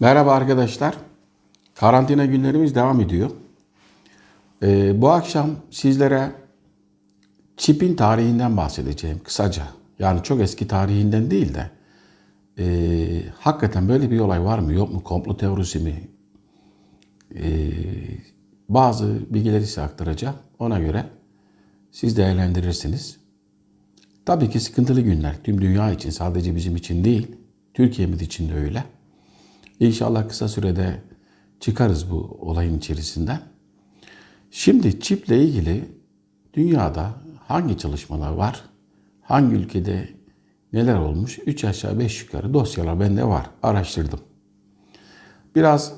Merhaba arkadaşlar. Karantina günlerimiz devam ediyor. Ee, bu akşam sizlere çipin tarihinden bahsedeceğim kısaca. Yani çok eski tarihinden değil de ee, hakikaten böyle bir olay var mı yok mu komplo teorisi mi? Ee, bazı bilgileri size aktaracağım. Ona göre siz değerlendirirsiniz. Tabii ki sıkıntılı günler. Tüm dünya için sadece bizim için değil. Türkiye'miz için de öyle. İnşallah kısa sürede çıkarız bu olayın içerisinden. Şimdi çiple ilgili dünyada hangi çalışmalar var? Hangi ülkede neler olmuş? 3 aşağı 5 yukarı dosyalar bende var. Araştırdım. Biraz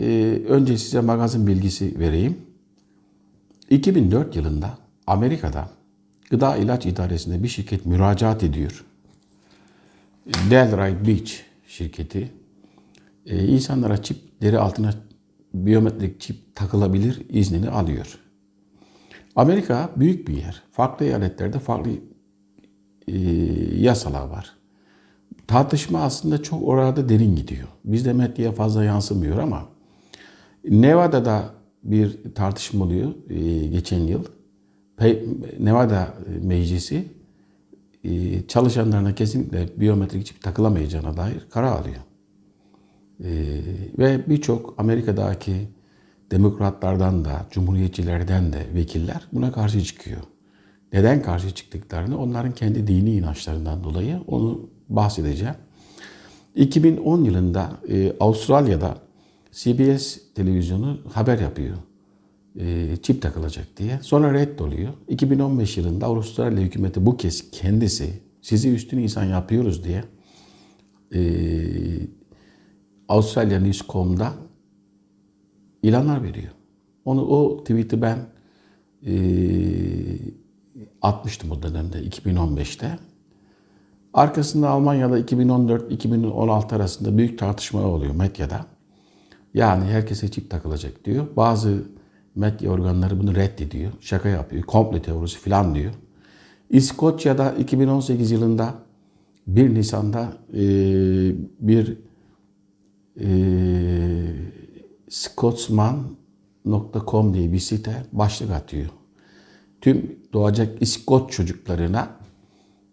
e, önce size magazin bilgisi vereyim. 2004 yılında Amerika'da Gıda İlaç İdaresi'nde bir şirket müracaat ediyor. Delray Beach şirketi e, insanlara çip deri altına biyometrik çip takılabilir iznini alıyor. Amerika büyük bir yer. Farklı eyaletlerde farklı e, yasalar var. Tartışma aslında çok orada derin gidiyor. Bizde medyaya fazla yansımıyor ama Nevada'da bir tartışma oluyor e, geçen yıl. Pe- Nevada meclisi e, çalışanlarına kesinlikle biyometrik çip takılamayacağına dair karar alıyor. Ee, ve birçok Amerika'daki demokratlardan da, cumhuriyetçilerden de vekiller buna karşı çıkıyor. Neden karşı çıktıklarını onların kendi dini inançlarından dolayı onu bahsedeceğim. 2010 yılında e, Avustralya'da CBS televizyonu haber yapıyor. E, çip takılacak diye. Sonra reddoluyor. 2015 yılında Avustralya hükümeti bu kez kendisi sizi üstün insan yapıyoruz diye e, Avustralya News.com'da ilanlar veriyor. Onu o tweet'i ben e, atmıştım o dönemde 2015'te. Arkasında Almanya'da 2014-2016 arasında büyük tartışma oluyor medyada. Yani herkese çip takılacak diyor. Bazı medya organları bunu reddediyor. Şaka yapıyor. Komple teorisi falan diyor. İskoçya'da 2018 yılında 1 Nisan'da e, bir e, Scotsman.com diye bir site başlık atıyor. Tüm doğacak İskoç çocuklarına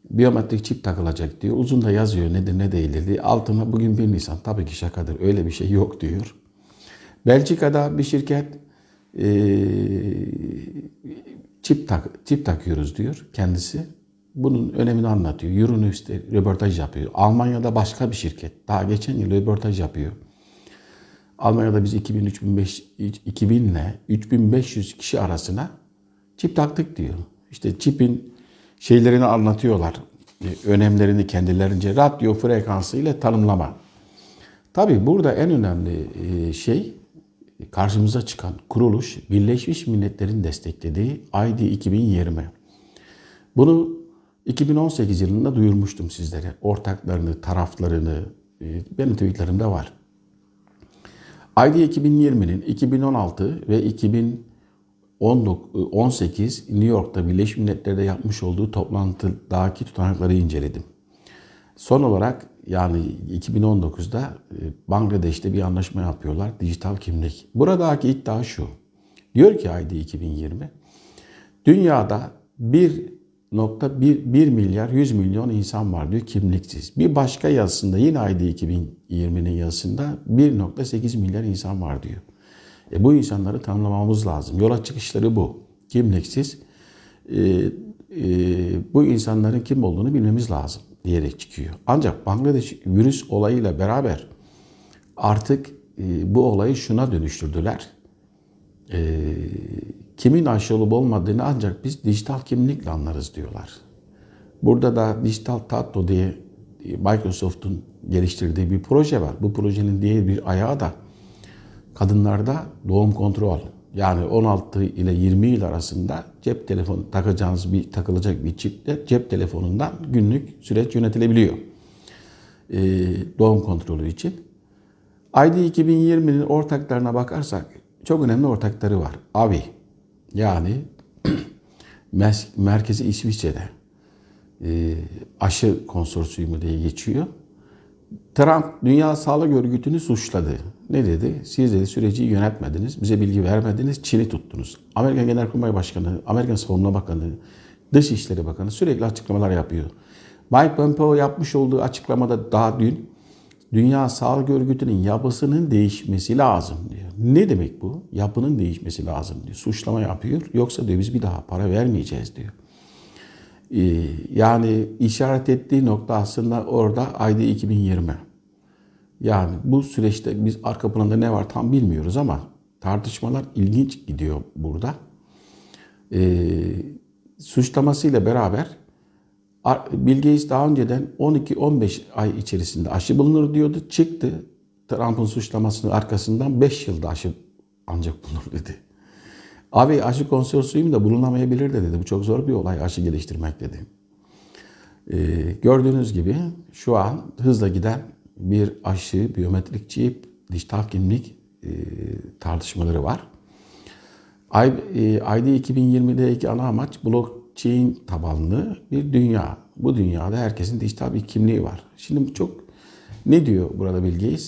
biyometrik çip takılacak diyor. Uzun da yazıyor nedir ne değildir diye. Altına bugün 1 Nisan tabii ki şakadır öyle bir şey yok diyor. Belçika'da bir şirket e, çip, tak, çip takıyoruz diyor kendisi. Bunun önemini anlatıyor. Euronews'te röportaj yapıyor. Almanya'da başka bir şirket. Daha geçen yıl röportaj yapıyor. Almanya'da biz 2000, 3005, 2000 ile 3500 kişi arasına çip taktık diyor. İşte çipin şeylerini anlatıyorlar. e, Önemlerini kendilerince radyo frekansı ile tanımlama. Tabii burada en önemli e, şey karşımıza çıkan kuruluş Birleşmiş Milletler'in desteklediği ID 2020. Bunu 2018 yılında duyurmuştum sizlere. Ortaklarını, taraflarını e, benim tweetlerimde var. ID 2020'nin 2016 ve 2018 New York'ta Birleşmiş Milletler'de yapmış olduğu toplantıdaki tutanakları inceledim. Son olarak yani 2019'da e, Bangladeş'te bir anlaşma yapıyorlar. Dijital kimlik. Buradaki iddia şu. Diyor ki ID 2020 dünyada 1.1 milyar 100 milyon insan var diyor kimliksiz. Bir başka yazısında yine ID 2020'nin yazısında 1.8 milyar insan var diyor. E bu insanları tanımlamamız lazım. Yola çıkışları bu. Kimliksiz. E, e, bu insanların kim olduğunu bilmemiz lazım diyerek çıkıyor. Ancak Bangladeş virüs olayıyla beraber artık e, bu olayı şuna dönüştürdüler. E, kimin aşı olup olmadığını ancak biz dijital kimlikle anlarız diyorlar. Burada da dijital tatlo diye Microsoft'un geliştirdiği bir proje var. Bu projenin diğer bir ayağı da kadınlarda doğum kontrol. Yani 16 ile 20 yıl arasında cep telefonu takacağınız bir takılacak bir çiple cep telefonundan günlük süreç yönetilebiliyor. Ee, doğum kontrolü için. ID 2020'nin ortaklarına bakarsak çok önemli ortakları var. AVI yani merkezi İsviçre'de e, aşı konsorsiyumu diye geçiyor. Trump Dünya Sağlık Örgütü'nü suçladı. Ne dedi? Siz dedi süreci yönetmediniz, bize bilgi vermediniz, Çin'i tuttunuz. Amerikan Genelkurmay Başkanı, Amerikan Savunma Bakanı, Dışişleri Bakanı sürekli açıklamalar yapıyor. Mike Pompeo yapmış olduğu açıklamada daha dün Dünya Sağlık Örgütü'nün yapısının değişmesi lazım diyor. Ne demek bu? Yapının değişmesi lazım diyor. Suçlama yapıyor. Yoksa diyor biz bir daha para vermeyeceğiz diyor. Ee, yani işaret ettiği nokta aslında orada ayda 2020. Yani bu süreçte biz arka planda ne var tam bilmiyoruz ama tartışmalar ilginç gidiyor burada. Ee, suçlamasıyla beraber Bill Gates daha önceden 12-15 ay içerisinde aşı bulunur diyordu. Çıktı Trump'ın suçlamasının arkasından 5 yılda aşı ancak bulunur dedi. Abi aşı konsorsiyum da bulunamayabilir de dedi. Bu çok zor bir olay aşı geliştirmek dedi. Ee, gördüğünüz gibi şu an hızla giden bir aşı, biyometrik çip, dijital kimlik e, tartışmaları var. Ay, e, ID 2020'deki ana amaç blockchain tabanlı bir dünya. Bu dünyada herkesin dijital bir kimliği var. Şimdi çok ne diyor burada Bill?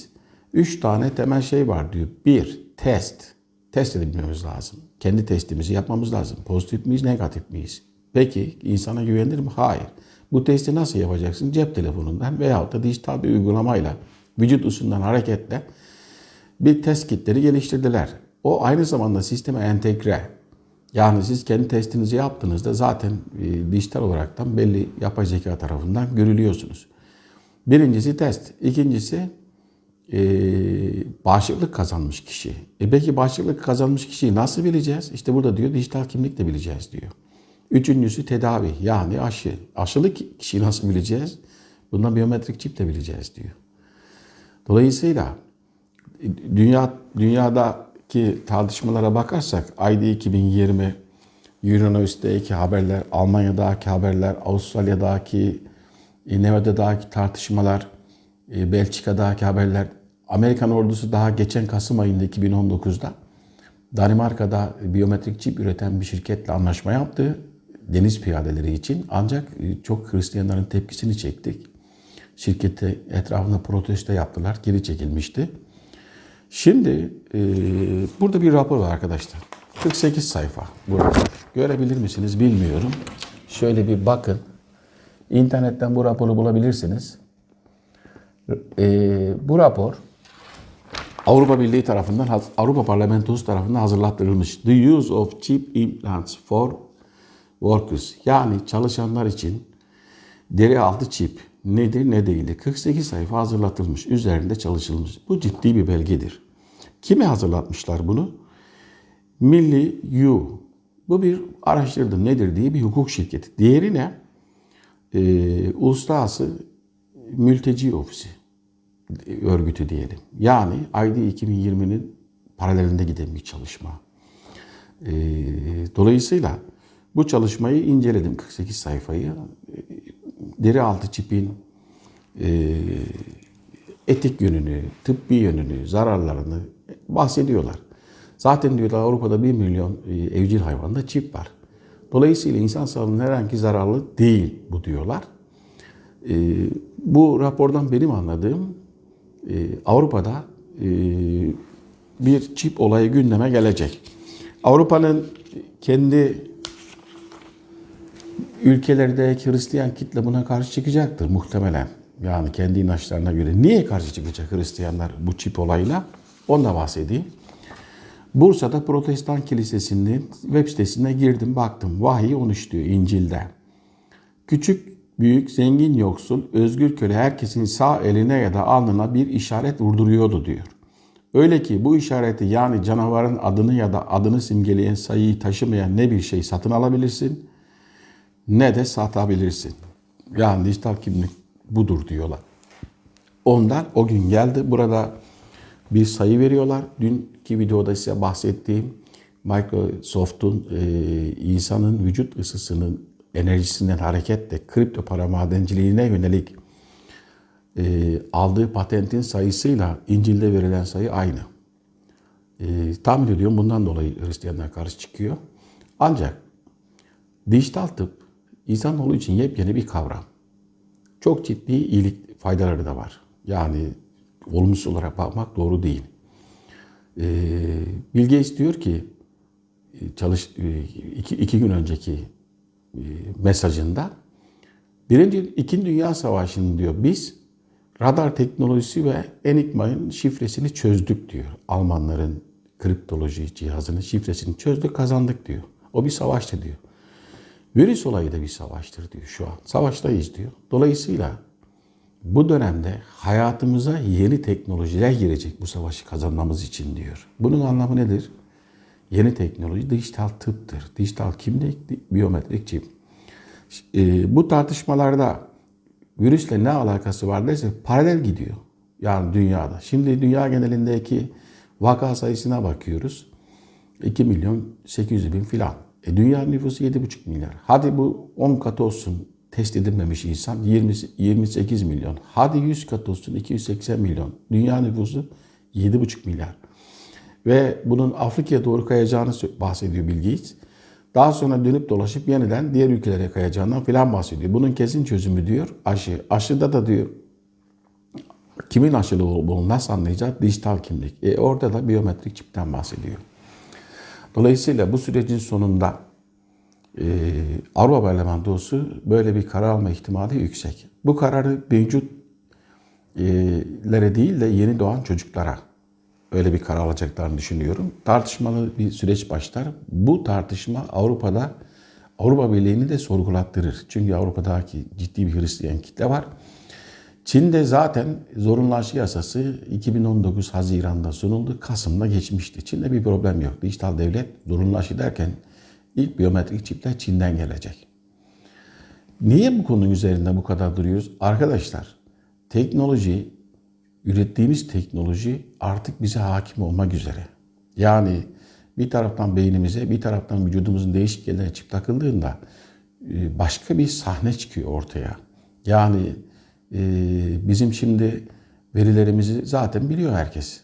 Üç tane temel şey var diyor. Bir, test. Test edebilmemiz lazım. Kendi testimizi yapmamız lazım. Pozitif miyiz, negatif miyiz? Peki insana güvenilir mi? Hayır. Bu testi nasıl yapacaksın? Cep telefonundan veyahut da dijital bir uygulamayla, vücut ısısından hareketle bir test kitleri geliştirdiler. O aynı zamanda sisteme entegre. Yani siz kendi testinizi yaptığınızda zaten e, dijital olaraktan belli yapay zeka tarafından görülüyorsunuz. Birincisi test. İkincisi e, bağışıklık kazanmış kişi. E peki bağışıklık kazanmış kişiyi nasıl bileceğiz? İşte burada diyor dijital kimlik de bileceğiz diyor. Üçüncüsü tedavi yani aşı. Aşılı kişiyi nasıl bileceğiz? Bundan biyometrik çip de bileceğiz diyor. Dolayısıyla dünya dünyadaki tartışmalara bakarsak ID 2020 Euronews'teki haberler, Almanya'daki haberler, Avustralya'daki, e, Nevada'daki tartışmalar, e, Belçika'daki haberler, Amerikan ordusu daha geçen Kasım ayında 2019'da Danimarka'da biyometrik çip üreten bir şirketle anlaşma yaptı deniz piyadeleri için. Ancak e, çok Hristiyanların tepkisini çektik. Şirkette etrafında protesto yaptılar, geri çekilmişti. Şimdi e, burada bir rapor var arkadaşlar. 48 sayfa burada. Görebilir misiniz bilmiyorum. Şöyle bir bakın. İnternetten bu raporu bulabilirsiniz. E, bu rapor Avrupa Birliği tarafından, Avrupa Parlamentosu tarafından hazırlattırılmış. The use of chip implants for workers yani çalışanlar için deri altı çip nedir ne değildir. 48 sayfa hazırlatılmış, üzerinde çalışılmış. Bu ciddi bir belgedir. Kime hazırlatmışlar bunu? Milli U. Bu bir araştırdı nedir diye bir hukuk şirketi. Diğeri ne? Ee, Uluslararası Mülteci Ofisi örgütü diyelim. Yani ID 2020'nin paralelinde giden bir çalışma. Ee, dolayısıyla bu çalışmayı inceledim 48 sayfayı. Deri altı çipin e, etik yönünü, tıbbi yönünü, zararlarını bahsediyorlar. Zaten diyorlar Avrupa'da 1 milyon e, evcil hayvanda çip var. Dolayısıyla insan sağlığına herhangi zararlı değil bu diyorlar. E, bu rapordan benim anladığım e, Avrupa'da e, bir çip olayı gündeme gelecek. Avrupa'nın kendi ülkelerdeki Hristiyan kitle buna karşı çıkacaktır muhtemelen. Yani kendi inançlarına göre. Niye karşı çıkacak Hristiyanlar bu çip olayla? Ondan bahsedeyim. Bursa'da Protestan Kilisesi'nin web sitesine girdim baktım. Vahiy 13 diyor İncil'de. Küçük, büyük, zengin, yoksul, özgür köle herkesin sağ eline ya da alnına bir işaret vurduruyordu diyor. Öyle ki bu işareti yani canavarın adını ya da adını simgeleyen sayıyı taşımayan ne bir şey satın alabilirsin ne de satabilirsin. Yani dijital kimlik budur diyorlar. Ondan o gün geldi. Burada bir sayı veriyorlar. Dünkü videoda size bahsettiğim Microsoft'un e, insanın vücut ısısının enerjisinden hareketle kripto para madenciliğine yönelik e, aldığı patentin sayısıyla İncil'de verilen sayı aynı. E, tahmin ediyorum bundan dolayı Hristiyanlar karşı çıkıyor. Ancak dijital tıp insanoğlu için yepyeni bir kavram. Çok ciddi iyilik faydaları da var. Yani olumsuz olarak bakmak doğru değil. Ee, Bill diyor ki çalış e, iki, iki gün önceki e, mesajında birinci ikinci dünya savaşının diyor biz radar teknolojisi ve Enigma'nın şifresini çözdük diyor. Almanların kriptoloji cihazının şifresini çözdük kazandık diyor. O bir savaştı diyor. Virüs olayı da bir savaştır diyor şu an. Savaştayız diyor. Dolayısıyla bu dönemde hayatımıza yeni teknolojiler girecek bu savaşı kazanmamız için diyor. Bunun anlamı nedir? Yeni teknoloji dijital tıptır. Dijital kimlik, biyometrik çip. E, bu tartışmalarda virüsle ne alakası var derse paralel gidiyor. Yani dünyada. Şimdi dünya genelindeki vaka sayısına bakıyoruz. 2 milyon 800 bin filan. E, dünya nüfusu 7,5 milyar. Hadi bu 10 kat olsun test edilmemiş insan 20, 28 milyon. Hadi 100 kat olsun 280 milyon. Dünya nüfusu 7,5 milyar. Ve bunun Afrika'ya doğru kayacağını bahsediyor Bill Gates. Daha sonra dönüp dolaşıp yeniden diğer ülkelere kayacağından filan bahsediyor. Bunun kesin çözümü diyor aşı. Aşıda da diyor kimin aşılı olduğunu nasıl anlayacak? Dijital kimlik. E orada da biyometrik çipten bahsediyor. Dolayısıyla bu sürecin sonunda e, Avrupa Parlamentosu böyle bir karar alma ihtimali yüksek. Bu kararı mevcutlere değil de yeni doğan çocuklara öyle bir karar alacaklarını düşünüyorum. Tartışmalı bir süreç başlar. Bu tartışma Avrupa'da Avrupa Birliği'ni de sorgulattırır. Çünkü Avrupa'daki ciddi bir Hristiyan kitle var. Çin'de zaten zorunlu yasası 2019 Haziran'da sunuldu. Kasım'da geçmişti. Çin'de bir problem yok. Dijital devlet zorunlu derken ilk biyometrik çipler Çin'den gelecek. Niye bu konunun üzerinde bu kadar duruyoruz? Arkadaşlar teknoloji, ürettiğimiz teknoloji artık bize hakim olmak üzere. Yani bir taraftan beynimize, bir taraftan vücudumuzun değişik yerlerine çip takıldığında e, başka bir sahne çıkıyor ortaya. Yani bizim şimdi verilerimizi zaten biliyor herkes.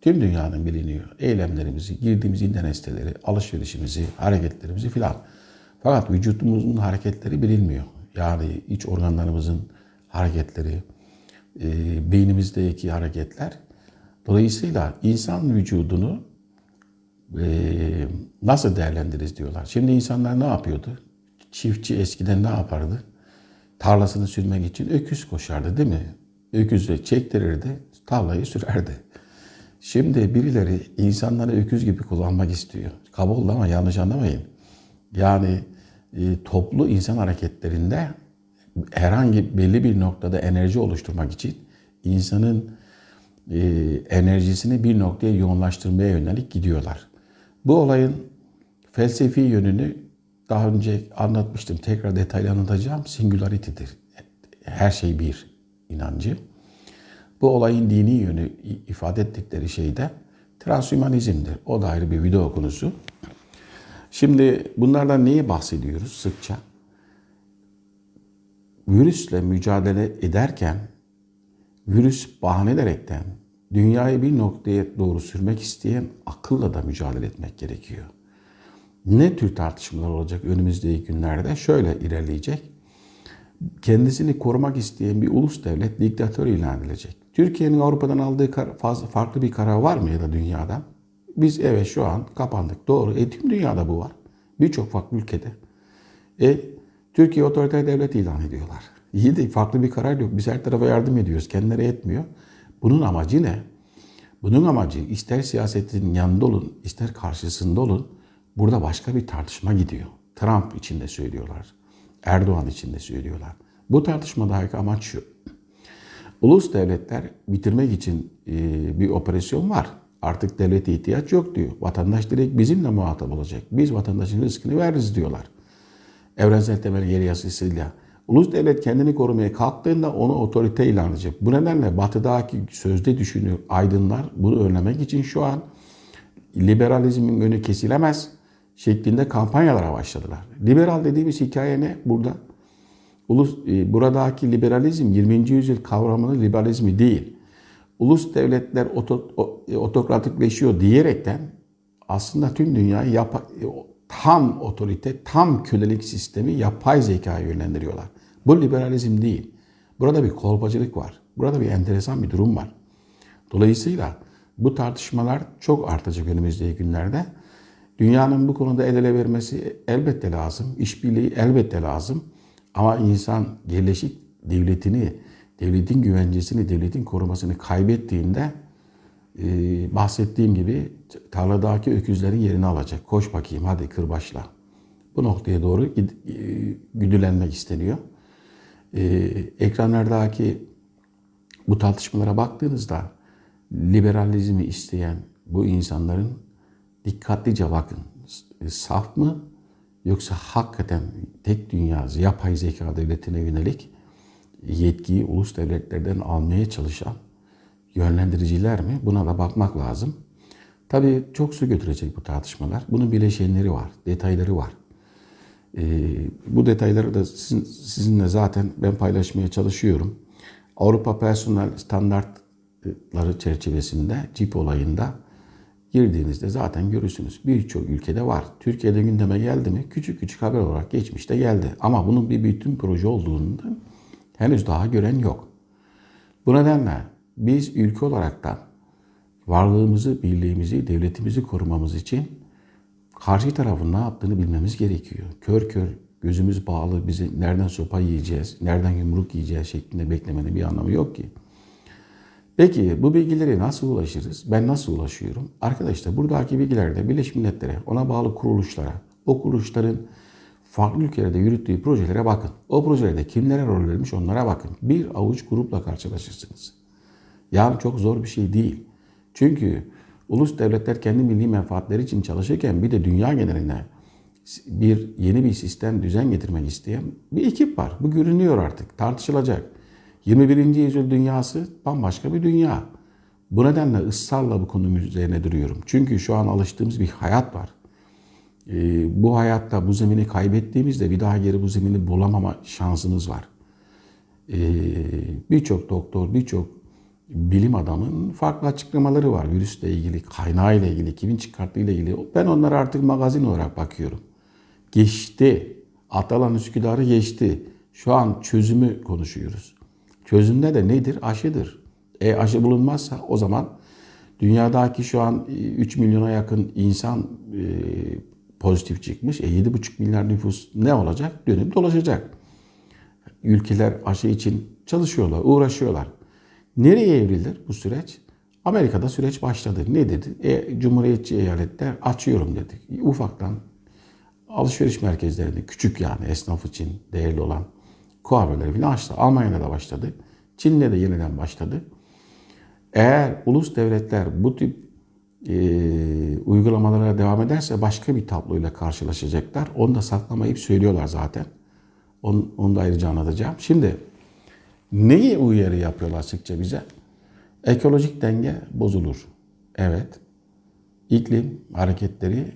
Tüm dünyanın biliniyor. Eylemlerimizi, girdiğimiz internet siteleri, alışverişimizi, hareketlerimizi filan. Fakat vücudumuzun hareketleri bilinmiyor. Yani iç organlarımızın hareketleri, e, beynimizdeki hareketler. Dolayısıyla insan vücudunu e, nasıl değerlendiririz diyorlar. Şimdi insanlar ne yapıyordu? Çiftçi eskiden ne yapardı? Tarlasını sürmek için öküz koşardı değil mi? Öküzle çektirirdi, tarlayı sürerdi. Şimdi birileri insanları öküz gibi kullanmak istiyor. Kabul ama yanlış anlamayın. Yani e, toplu insan hareketlerinde herhangi belli bir noktada enerji oluşturmak için insanın e, enerjisini bir noktaya yoğunlaştırmaya yönelik gidiyorlar. Bu olayın felsefi yönünü daha önce anlatmıştım. Tekrar detaylı anlatacağım. Singularity'dir. Her şey bir inancı. Bu olayın dini yönü ifade ettikleri şey de transhümanizmdir. O da ayrı bir video konusu. Şimdi bunlardan neyi bahsediyoruz sıkça? Virüsle mücadele ederken virüs bahane ederekten dünyayı bir noktaya doğru sürmek isteyen akılla da mücadele etmek gerekiyor ne tür tartışmalar olacak önümüzdeki günlerde? Şöyle ilerleyecek. Kendisini korumak isteyen bir ulus devlet diktatör ilan edilecek. Türkiye'nin Avrupa'dan aldığı fazla farklı bir karar var mı ya da dünyadan? Biz evet şu an kapandık. Doğru. E tüm dünyada bu var. Birçok farklı ülkede. E Türkiye otoriter devlet ilan ediyorlar. İyi de farklı bir karar yok. Biz her tarafa yardım ediyoruz. Kendileri etmiyor. Bunun amacı ne? Bunun amacı ister siyasetin yanında olun, ister karşısında olun Burada başka bir tartışma gidiyor. Trump için de söylüyorlar. Erdoğan için de söylüyorlar. Bu tartışmadaki amaç şu. Ulus devletler bitirmek için e, bir operasyon var. Artık devlete ihtiyaç yok diyor. Vatandaş direkt bizimle muhatap olacak. Biz vatandaşın rızkını veririz diyorlar. Evrensel temel geri yasasıyla. Ulus devlet kendini korumaya kalktığında onu otorite ilan edecek. Bu nedenle batıdaki sözde düşünüyor aydınlar bunu önlemek için şu an liberalizmin önü kesilemez şeklinde kampanyalara başladılar. Liberal dediğimiz hikaye ne burada? Ulus, e, buradaki liberalizm 20. yüzyıl kavramının liberalizmi değil. Ulus devletler oto, e, otokratikleşiyor diyerekten aslında tüm dünyayı yap, e, tam otorite, tam kölelik sistemi yapay zekaya yönlendiriyorlar. Bu liberalizm değil. Burada bir kolpacılık var. Burada bir enteresan bir durum var. Dolayısıyla bu tartışmalar çok artacak önümüzdeki günlerde. Dünyanın bu konuda el ele vermesi elbette lazım. İşbirliği elbette lazım. Ama insan yerleşik devletini, devletin güvencesini, devletin korumasını kaybettiğinde e, bahsettiğim gibi tarladaki öküzlerin yerini alacak. Koş bakayım hadi kırbaçla. Bu noktaya doğru e, güdülenmek isteniyor. E, ekranlardaki bu tartışmalara baktığınızda liberalizmi isteyen bu insanların dikkatlice bakın. Saf mı yoksa hakikaten tek dünya yapay zeka devletine yönelik yetkiyi ulus devletlerden almaya çalışan yönlendiriciler mi? Buna da bakmak lazım. Tabii çok su götürecek bu tartışmalar. Bunun bileşenleri var, detayları var. Ee, bu detayları da sizin, sizinle zaten ben paylaşmaya çalışıyorum. Avrupa personel standartları çerçevesinde CIP olayında girdiğinizde zaten görürsünüz. Birçok ülkede var. Türkiye'de gündeme geldi mi küçük küçük haber olarak geçmişte geldi. Ama bunun bir bütün proje olduğunu henüz daha gören yok. Bu nedenle biz ülke olarak da varlığımızı, birliğimizi, devletimizi korumamız için karşı tarafın ne yaptığını bilmemiz gerekiyor. Kör kör gözümüz bağlı bizi nereden sopa yiyeceğiz, nereden yumruk yiyeceğiz şeklinde beklemenin bir anlamı yok ki. Peki bu bilgileri nasıl ulaşırız? Ben nasıl ulaşıyorum? Arkadaşlar buradaki bilgilerde Birleşmiş Milletler'e, ona bağlı kuruluşlara, o kuruluşların farklı ülkelerde yürüttüğü projelere bakın. O projelerde kimlere rol vermiş onlara bakın. Bir avuç grupla karşılaşırsınız. Yani çok zor bir şey değil. Çünkü ulus devletler kendi milli menfaatleri için çalışırken bir de dünya geneline bir yeni bir sistem düzen getirmek isteyen bir ekip var. Bu görünüyor artık. Tartışılacak. 21. yüzyıl dünyası bambaşka bir dünya. Bu nedenle ısrarla bu konunun üzerine duruyorum. Çünkü şu an alıştığımız bir hayat var. Ee, bu hayatta bu zemini kaybettiğimizde bir daha geri bu zemini bulamama şansınız var. Ee, birçok doktor, birçok bilim adamının farklı açıklamaları var. Virüsle ilgili, kaynağıyla ilgili, kimin çıkarttığıyla ilgili. Ben onlara artık magazin olarak bakıyorum. Geçti. Atalan Üsküdar'ı geçti. Şu an çözümü konuşuyoruz. Çözümde de nedir? Aşıdır. E aşı bulunmazsa o zaman dünyadaki şu an 3 milyona yakın insan e, pozitif çıkmış. E 7,5 milyar nüfus ne olacak? Dönüp dolaşacak. Ülkeler aşı için çalışıyorlar, uğraşıyorlar. Nereye evrilir bu süreç? Amerika'da süreç başladı. Ne dedi? E, Cumhuriyetçi eyaletler açıyorum dedi. Ufaktan alışveriş merkezlerini küçük yani esnaf için değerli olan kuaförleri falan açtı. Almanya'da da başladı. Çin'de de yeniden başladı. Eğer ulus devletler bu tip e, uygulamalara devam ederse başka bir tabloyla karşılaşacaklar. Onu da saklamayıp söylüyorlar zaten. Onu, onu da ayrıca anlatacağım. Şimdi neyi uyarı yapıyorlar sıkça bize? Ekolojik denge bozulur. Evet. İklim hareketleri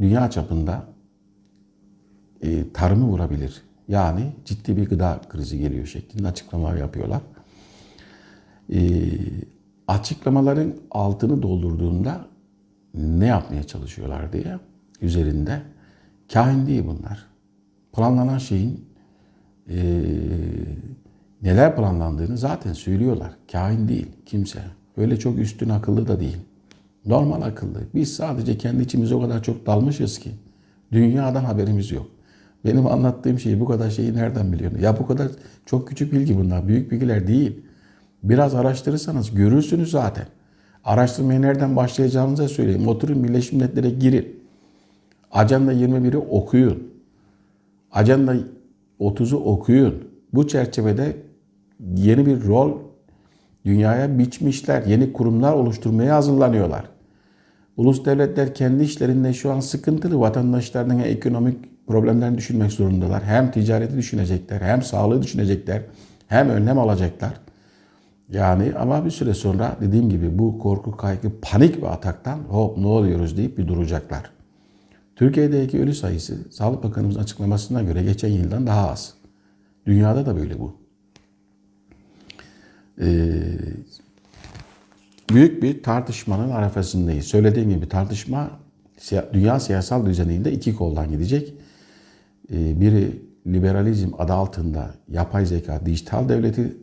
dünya çapında e, tarımı vurabilir. Yani ciddi bir gıda krizi geliyor şeklinde açıklamalar yapıyorlar. E, açıklamaların altını doldurduğunda ne yapmaya çalışıyorlar diye üzerinde kahin değil bunlar. Planlanan şeyin e, neler planlandığını zaten söylüyorlar. Kahin değil kimse. Öyle çok üstün akıllı da değil. Normal akıllı. Biz sadece kendi içimize o kadar çok dalmışız ki dünyadan haberimiz yok. Benim anlattığım şeyi bu kadar şeyi nereden biliyorsun? Ya bu kadar çok küçük bilgi bunlar. Büyük bilgiler değil. Biraz araştırırsanız görürsünüz zaten. Araştırmaya nereden başlayacağınızı söyleyeyim. Oturun Birleşmiş Milletler'e girin. Ajanda 21'i okuyun. Ajanda 30'u okuyun. Bu çerçevede yeni bir rol dünyaya biçmişler. Yeni kurumlar oluşturmaya hazırlanıyorlar. Ulus devletler kendi işlerinde şu an sıkıntılı. Vatandaşlarının ekonomik problemlerini düşünmek zorundalar. Hem ticareti düşünecekler, hem sağlığı düşünecekler, hem önlem alacaklar. Yani ama bir süre sonra dediğim gibi bu korku, kaygı, panik bir ataktan hop ne oluyoruz deyip bir duracaklar. Türkiye'deki ölü sayısı Sağlık Bakanımızın açıklamasına göre geçen yıldan daha az. Dünyada da böyle bu. Ee, büyük bir tartışmanın arefesindeyiz. Söylediğim gibi tartışma dünya siyasal düzeninde iki koldan gidecek. Ee, biri liberalizm adı altında yapay zeka, dijital devleti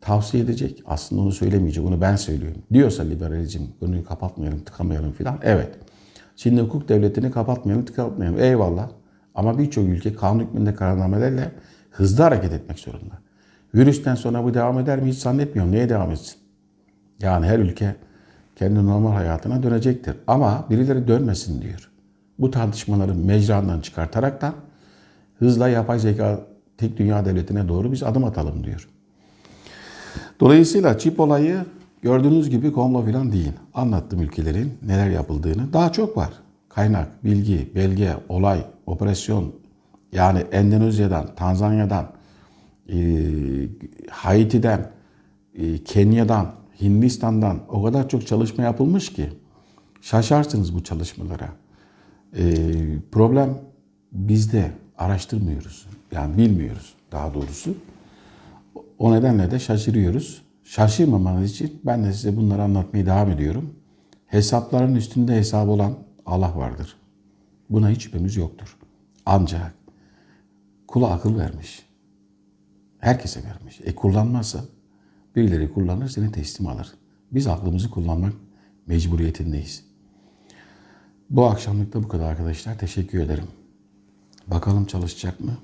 tavsiye edecek. Aslında onu söylemeyecek. Onu ben söylüyorum. Diyorsa liberalizm konuyu kapatmayalım, tıkamayalım filan. Evet. Şimdi hukuk devletini kapatmayalım, tıkatmayalım. Eyvallah. Ama birçok ülke kanun hükmünde kararnamelerle hızlı hareket etmek zorunda. Virüsten sonra bu devam eder mi hiç zannetmiyorum. Neye devam etsin? Yani her ülke kendi normal hayatına dönecektir. Ama birileri dönmesin diyor. Bu tartışmaları mecrandan çıkartaraktan hızla yapay zeka tek dünya devletine doğru biz adım atalım diyor. Dolayısıyla çip olayı gördüğünüz gibi komlo falan değil. Anlattım ülkelerin neler yapıldığını. Daha çok var. Kaynak, bilgi, belge, olay, operasyon. Yani Endonezya'dan, Tanzanya'dan, e, Haiti'den, e, Kenya'dan, Hindistan'dan o kadar çok çalışma yapılmış ki şaşarsınız bu çalışmalara. E, problem bizde araştırmıyoruz. Yani bilmiyoruz daha doğrusu. O nedenle de şaşırıyoruz. Şaşırmamanız için ben de size bunları anlatmaya devam ediyorum. Hesapların üstünde hesabı olan Allah vardır. Buna hiç şüphemiz yoktur. Ancak kula akıl vermiş. Herkese vermiş. E kullanmazsa birileri kullanır seni teslim alır. Biz aklımızı kullanmak mecburiyetindeyiz. Bu akşamlık da bu kadar arkadaşlar. Teşekkür ederim. Bakalım çalışacak mı?